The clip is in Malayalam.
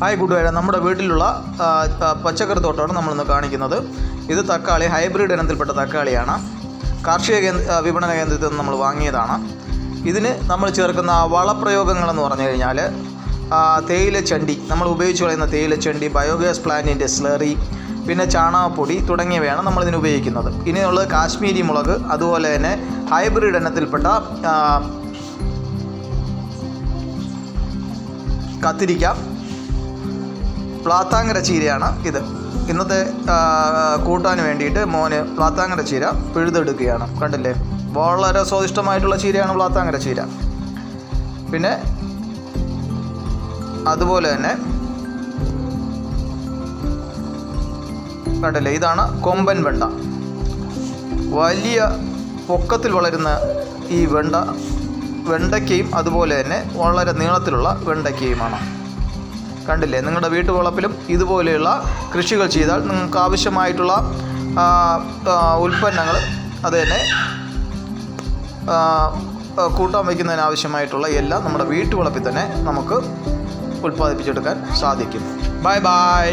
ഹായ് ഗുഡ് കൂട്ടുകാരെ നമ്മുടെ വീട്ടിലുള്ള പച്ചക്കറി തോട്ടമാണ് നമ്മളിന്ന് കാണിക്കുന്നത്. ഇത് തക്കാളി ഹൈബ്രിഡ് ഇനത്തിൽപ്പെട്ട തക്കാളിയാണ്. കാർഷിക വിപണന കേന്ദ്രത്തിൽ നിന്ന് നമ്മൾ വാങ്ങിയതാണ്. ഇതിന് നമ്മൾ ചേർക്കുന്ന വളപ്രയോഗങ്ങളെന്ന് പറഞ്ഞു കഴിഞ്ഞാൽ തേയിലച്ചണ്ടി തേയില ചണ്ടി നമ്മൾ ഉപയോഗിച്ച് കളയുന്ന തേയില ചണ്ടി ബയോഗ്യാസ് പ്ലാന്റിന്റെ സ്ലറി പിന്നെ ചാണകപ്പൊടി തുടങ്ങിയവയാണ് നമ്മളിതിന് ഉപയോഗിക്കുന്നത്. ഇനിയുള്ളത് കാശ്മീരി മുളക് അതുപോലെ തന്നെ ഹൈബ്രിഡ് ഇനത്തിൽപ്പെട്ട കത്തിരിക്ക പ്ലാത്താങ്കര ചീരയാണ് ഇത്. ഇന്നത്തെ കൂട്ടാൻ വേണ്ടിയിട്ട് മോന് പ്ലാത്താങ്കര ചീര പിഴുതെടുക്കുകയാണ്. കണ്ടില്ലേ? വളരെ സ്വാദിഷ്ടമായിട്ടുള്ള ചീരയാണ് പ്ലാത്താങ്കര ചീര. പിന്നെ അതുപോലെ തന്നെ കണ്ടില്ലേ? ഇതാണ് കൊമ്പൻ വെണ്ട. വലിയ പൊക്കത്തിൽ വളരുന്ന ഈ വെണ്ട വെണ്ടയ്ക്കയും അതുപോലെ തന്നെ വളരെ നീളത്തിലുള്ള വെണ്ടയ്ക്കയുമാണ്. കണ്ടില്ലേ? നിങ്ങളുടെ വീട്ടുവളപ്പിലും ഇതുപോലെയുള്ള കൃഷികൾ ചെയ്താൽ നിങ്ങൾക്ക് ആവശ്യമായിട്ടുള്ള ഉൽപ്പന്നങ്ങൾ അത് തന്നെ കൂട്ടാൻ വയ്ക്കുന്നതിന് ആവശ്യമായിട്ടുള്ള എല്ലാം നമ്മുടെ വീട്ടുവളപ്പിൽ തന്നെ നമുക്ക് ഉൽപ്പാദിപ്പിച്ചെടുക്കാൻ സാധിക്കും. Bye bye